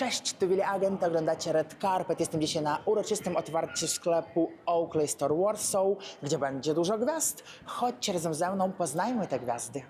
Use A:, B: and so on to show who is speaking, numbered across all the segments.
A: Cześć, tu Willy Agent, oglądacie Red Carpet. Jestem dzisiaj na uroczystym otwarciu sklepu Oakley Store Warsaw, gdzie będzie dużo gwiazd. Chodźcie razem ze mną, poznajmy te gwiazdy.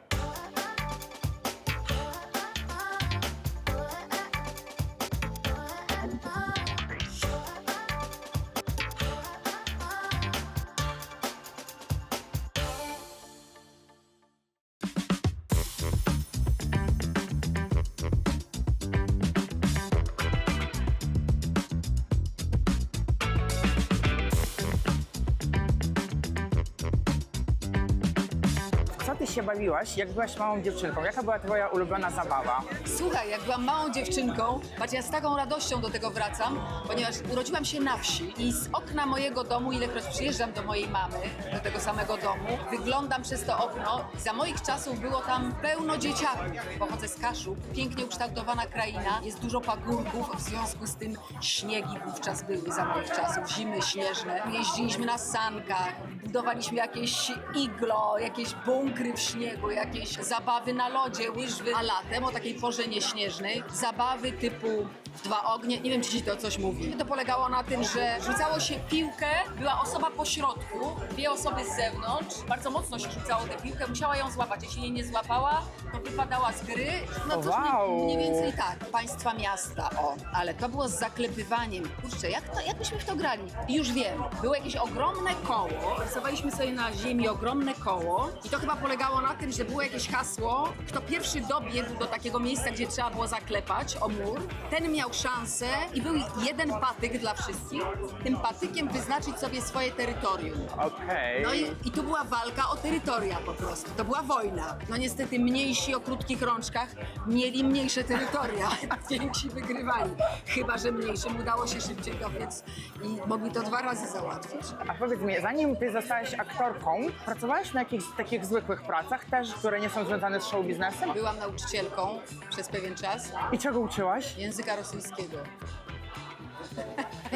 A: Ty się bawiłaś, jak byłaś małą dziewczynką? Jaka była twoja ulubiona zabawa?
B: Słuchaj, jak byłam małą dziewczynką, patrz, ja z taką radością do tego wracam, ponieważ urodziłam się na wsi i z okna mojego domu, ilekroć przyjeżdżam do mojej mamy, do tego samego domu, wyglądam przez to okno. Za moich czasów było tam pełno dzieciaków. Pochodzę z Kaszub, pięknie ukształtowana kraina, jest dużo pagórków, w związku z tym śniegi wówczas były za moich czasów, zimy śnieżne. Jeździliśmy na sankach, budowaliśmy jakieś iglo, jakieś bunkry w śniegu, jakieś zabawy na lodzie, łyżwy, a latem o takiej porze nieśnieżnej. Zabawy typu dwa ognie, nie wiem czy ci to coś mówi. To polegało na tym, że rzucało się piłkę, była osoba po środku, dwie osoby z zewnątrz, bardzo mocno się rzucało tę piłkę, musiała ją złapać, jeśli jej nie złapała, to wypadała z gry, no
A: O,
B: coś
A: wow.
B: mniej, mniej więcej tak, państwa miasta, o, ale to było z zaklepywaniem, kurczę, jak, to, jak myśmy w to grali? I już wiem, było jakieś ogromne koło, rysowaliśmy sobie na ziemi ogromne koło. I to chyba polegało na tym, że było jakieś hasło, kto pierwszy dobiegł do takiego miejsca, gdzie trzeba było zaklepać o mur, ten miał szansę i był jeden patyk dla wszystkich, tym patykiem wyznaczyć sobie swoje terytorium.
A: Okej.
B: No i, i tu była walka o terytoria po prostu. To była wojna. No niestety mniejsi o krótkich rączkach mieli mniejsze terytoria. Więksi wygrywali. Chyba, że mniejszym udało się szybciej dobiec i mogli to dwa razy załatwić.
A: A powiedz mi, zanim ty zostałaś aktorką, pracowałaś na jakichś takich zwykłych pracach też, które nie są związane z show biznesem?
B: Byłam nauczycielką przez pewien czas
A: I czego uczyłaś?
B: języka rosyjskiego.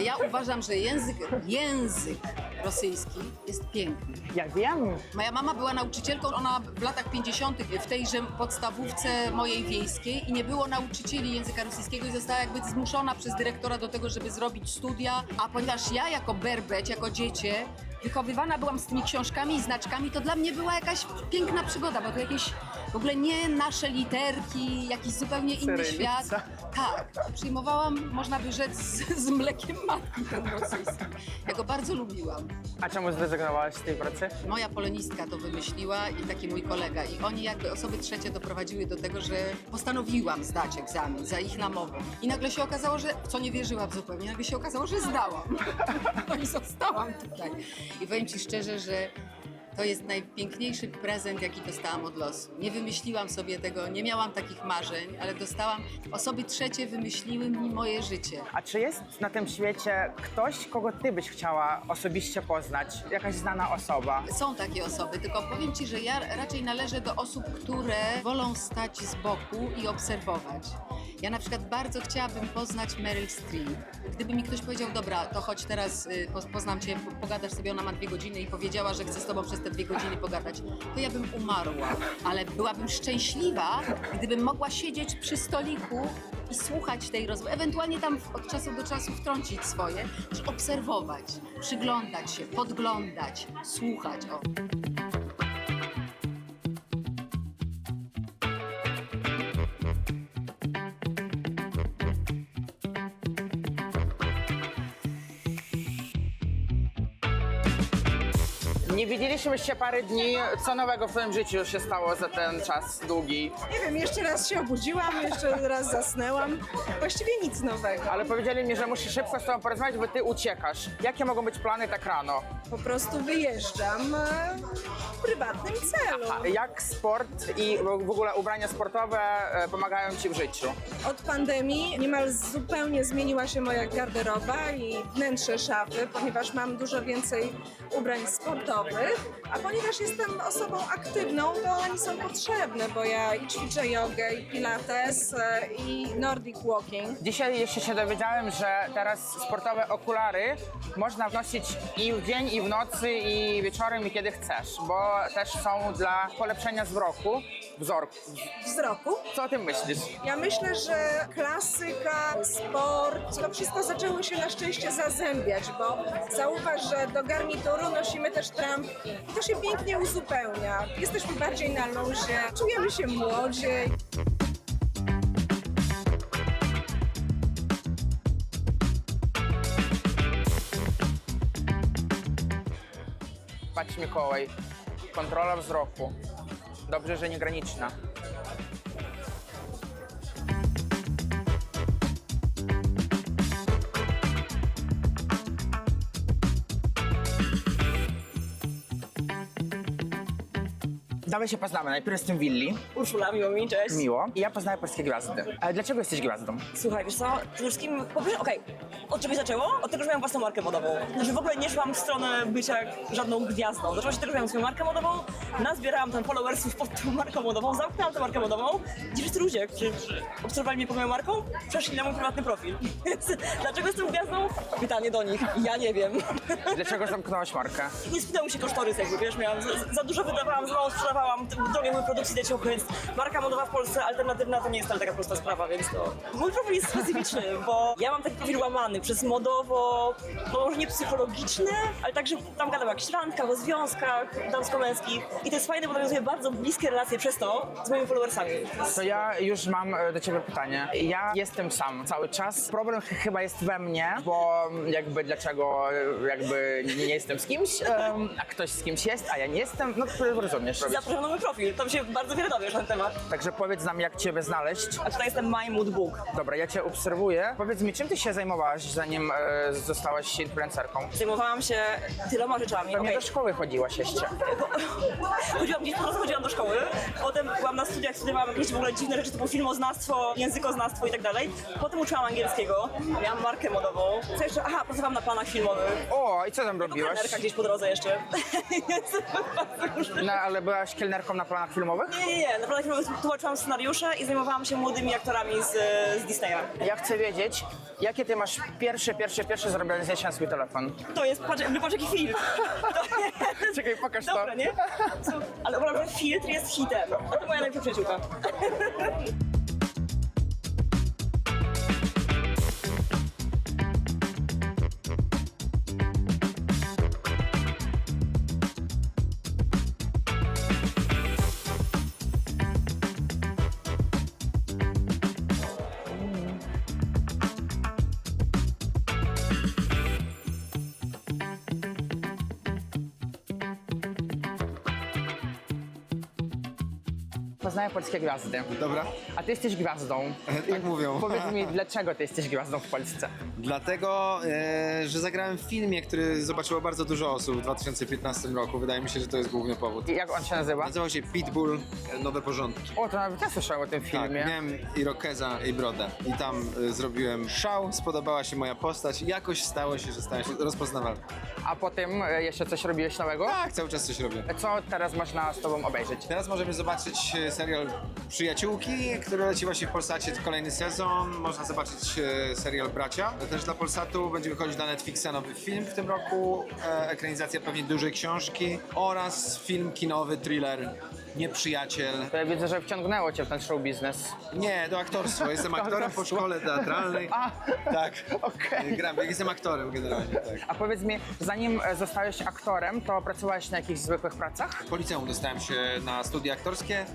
B: Ja uważam, że język, język rosyjski jest piękny.
A: Ja wiem.
B: Moja mama była nauczycielką, ona w latach 50. w tejże podstawówce mojej wiejskiej i nie było nauczycieli języka rosyjskiego i została jakby zmuszona przez dyrektora do tego, żeby zrobić studia, a ponieważ ja jako berbeć, jako dziecię wychowywana byłam z tymi książkami i znaczkami, to dla mnie była jakaś piękna przygoda, bo to jakieś w ogóle nie nasze literki, jakiś zupełnie inny
A: Cyrylica.
B: świat. Tak, przyjmowałam, można by rzec, z, z mlekiem matki ten rosyjski. Ja go bardzo lubiłam.
A: A czemu zrezygnowałaś z tej pracy?
B: Moja polonistka to wymyśliła i taki mój kolega. I oni jakby osoby trzecie doprowadziły do tego, że postanowiłam zdać egzamin za ich namową. I nagle się okazało, że, w co nie wierzyłam zupełnie, nagle się okazało, że zdałam. No i zostałam tutaj. I powiem Ci szczerze, że to jest najpiękniejszy prezent, jaki dostałam od losu. Nie wymyśliłam sobie tego, nie miałam takich marzeń, ale dostałam, osoby trzecie wymyśliły mi moje życie.
A: A czy jest na tym świecie ktoś, kogo ty byś chciała osobiście poznać? Jakaś znana osoba?
B: Są takie osoby, tylko powiem Ci, że ja raczej należę do osób, które wolą stać z boku i obserwować. Ja na przykład bardzo chciałabym poznać Meryl Streep. Gdyby mi ktoś powiedział, dobra, to chodź teraz, y, po- poznam Cię, po- pogadasz sobie, ona ma dwie godziny i powiedziała, że chce z Tobą przez te dwie godziny pogadać, to ja bym umarła. Ale byłabym szczęśliwa, gdybym mogła siedzieć przy stoliku i słuchać tej rozmowy, ewentualnie tam od czasu do czasu wtrącić swoje, że obserwować, przyglądać się, podglądać, słuchać. O.
A: Nie widzieliśmy się parę dni. Co nowego w twoim życiu się stało za ten czas długi?
C: Nie wiem, jeszcze raz się obudziłam, jeszcze raz zasnęłam. Właściwie nic nowego.
A: Ale powiedzieli mi, że muszę szybko z tobą porozmawiać, bo ty uciekasz. Jakie mogą być plany tak rano?
C: Po prostu wyjeżdżam e, w prywatnym celu.
A: Jak sport i w ogóle ubrania sportowe e, pomagają ci w życiu?
C: Od pandemii niemal zupełnie zmieniła się moja garderoba i wnętrze szafy, ponieważ mam dużo więcej ubrań sportowych, a ponieważ jestem osobą aktywną, to one są potrzebne, bo ja i ćwiczę jogę, i pilates, e, i nordic walking.
A: Dzisiaj jeszcze się dowiedziałem, że teraz sportowe okulary można nosić i w dzień, i w nocy, i wieczorem, i kiedy chcesz, bo też są dla polepszenia wzroku. wzorku.
C: wzroku.
A: Co o tym myślisz?
C: Ja myślę, że klasyka, sport, to wszystko zaczęło się na szczęście zazębiać, bo zauważ, że do garnituru nosimy też trampki. To się pięknie uzupełnia. Jesteśmy bardziej na luzie, czujemy się młodziej.
A: Mikołaj, kontrola wzroku. Dobrze, że nie graniczna. Dawaj się poznamy. Najpierw jestem Willi.
D: Urszula, miło mi, cześć.
A: Miło. I ja poznaję polskie gwiazdy. Ale dlaczego jesteś gwiazdą?
D: Słuchaj, wiesz co, przede wszystkim, po pierwsze, okej, od czego się zaczęło? Od tego, że miałam własną markę modową. Znaczy w ogóle nie szłam w stronę bycia żadną gwiazdą. Zaczęło się tego, że miałam swoją markę modową, nazbierałam tam followersów pod tą marką modową, zamknęłam tę markę modową. Ci wszyscy ludzie, którzy obserwowali mnie pod moją marką, przeszli na mój prywatny profil. Więc dlaczego jestem gwiazdą? Pytanie do nich, ja nie wiem.
A: Dlaczego zamknąłeś markę?
D: nie spinały się kosztorys, jakby wiesz, miałam za, za dużo wydawałam, za mało sprzedawałam, t- drogie były produkcji leciochy, więc marka modowa w Polsce alternatywna to nie jest taka prosta sprawa, więc to... Mój profil jest specyficzny, bo ja mam taki profil łamany przez modowo, no może nie psychologiczny, ale także tam gadam o jakichś randkach, o związkach damsko-męskich i to jest fajne, bo nawiązuję bardzo bliskie relacje przez to z moimi followersami.
A: To ja już mam e, do ciebie pytanie. Ja jestem sam cały czas. Problem ch- chyba jest we mnie, bo jakby dlaczego e, jakby nie jestem z kimś, em, a ktoś z kimś jest, a ja nie jestem, no to rozumiesz. robisz.
D: Na mój profil, tam się bardzo wiele dowiesz na ten temat.
A: Także powiedz nam, jak ciebie znaleźć.
D: A tutaj jestem My Mood Book.
A: Dobra, ja cię obserwuję. Powiedz mi, czym ty się zajmowałaś, zanim e, zostałaś influencerką?
D: Zajmowałam się tyloma rzeczami.
A: Pewnie
D: Okej.
A: do szkoły chodziłaś jeszcze.
D: Chodziłam gdzieś po prostu chodziłam do szkoły, potem byłam na studiach, studiowałam jakieś w ogóle dziwne rzeczy typu filmoznawstwo, językoznawstwo i tak dalej. Potem uczyłam angielskiego, miałam markę modową. Co jeszcze? Aha, pracowałam na planach filmowych.
A: O, i co tam robiłaś?
D: Kelnerka gdzieś po drodze jeszcze.
A: No, ale byłaś kelnerką na planach filmowych?
D: nie, nie, nie. Na planach filmowych tłumaczyłam scenariusze i zajmowałam się młodymi aktorami z, z Disneya.
A: Ja chcę wiedzieć, jakie ty masz pierwsze, pierwsze, pierwsze zrobione zdjęcia na swój telefon.
D: To jest, patrz, patrz jaki film. Jest...
A: Czekaj, pokaż to.
D: Nie? Ale uważam, że filtr jest hitem. A to moja najlepsza przyjaciółka.
A: Poznaję polskie gwiazdy.
E: Dobra,
A: A ty jesteś gwiazdą.
E: tak mówią.
A: Powiedz mi, dlaczego ty jesteś gwiazdą w Polsce?
E: Dlatego, e, że zagrałem w filmie, który zobaczyło bardzo dużo osób w 2015 roku. Wydaje mi się, że to jest główny powód.
A: I Jak on się nazywa?
E: Nazywał się Pitbull e, Nowe Porządki.
A: O, to nawet ja słyszałem o tym
E: Tak,
A: filmie.
E: miałem Irokeza i brodę. I tam e, zrobiłem szał, spodobała się moja postać i jakoś stało się, że stałem się rozpoznawalny.
A: A potem e, jeszcze coś robiłeś nowego?
E: Tak, cały czas coś robię.
A: Co teraz można z tobą obejrzeć?
E: Teraz możemy zobaczyć e, serial Przyjaciółki, który leci właśnie w Polsacie kolejny sezon. Można zobaczyć e, serial Bracia. Też dla Polsatu będzie wychodzić na Netflixa nowy film w tym roku. E, ekranizacja pewnie dużej książki oraz film kinowy, thriller Nieprzyjaciel.
A: To ja widzę, że wciągnęło cię w ten show biznes.
E: Nie, do aktorstwa. Jestem aktorem po szkole teatralnej.
A: A,
E: Tak.
A: okej.
E: Gram, jestem aktorem generalnie, tak.
A: A powiedz mi, zanim e, zostałeś aktorem, to pracowałeś na jakichś zwykłych pracach?
E: Po liceum dostałem się na studia aktorskie.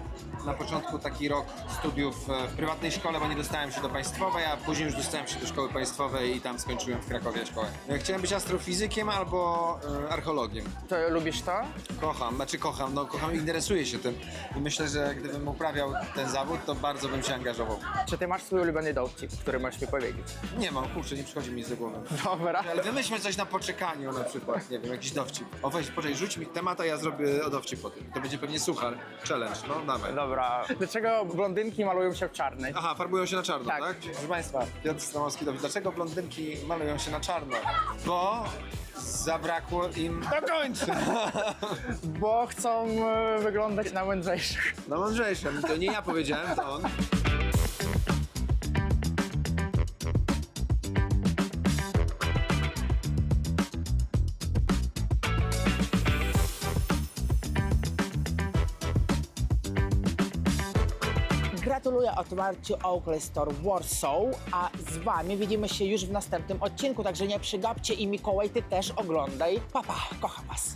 E: Na początku taki rok studiów e, w prywatnej szkole, bo nie dostałem się do państwowej, a później już dostałem się do szkoły państwowej i tam skończyłem w Krakowie szkołę. E, Chciałem być astrofizykiem albo archeologiem.
A: To lubisz to?
E: Kocham, znaczy kocham, no kocham interesuję się tym. I myślę, że gdybym uprawiał ten zawód, to bardzo bym się angażował.
A: Czy ty masz swój ulubiony dowcip, który możesz mi powiedzieć?
E: Nie mam, kurczę, nie przychodzi mi do głowy.
A: Dobra.
E: Ale wymyślmy coś na poczekaniu na przykład, nie wiem, jakiś dowcip. O weź, poczekaj, rzuć mi temat, a ja zrobię o dowcip po tym. To będzie pewnie suchar, challenge, no dawaj.
A: Dobra. Dlaczego blondynki malują się w czarnej?
E: Aha, farbują się na czarno,
A: Tak.
E: tak? Proszę Państwa, Piotr Stanowski, dobrze. Dlaczego blondynki malują się na czarno? Bo zabrakło im do końca.
A: Bo chcą e, wyglądać na mądrzejszych.
E: No mądrzejsze, to nie ja powiedziałem, to on.
F: Gratuluję otwarciu Oakley Store Warsaw, a z wami widzimy się już w następnym odcinku, także nie przegapcie i Mikołaj, ty też oglądaj. Papa, kocham was.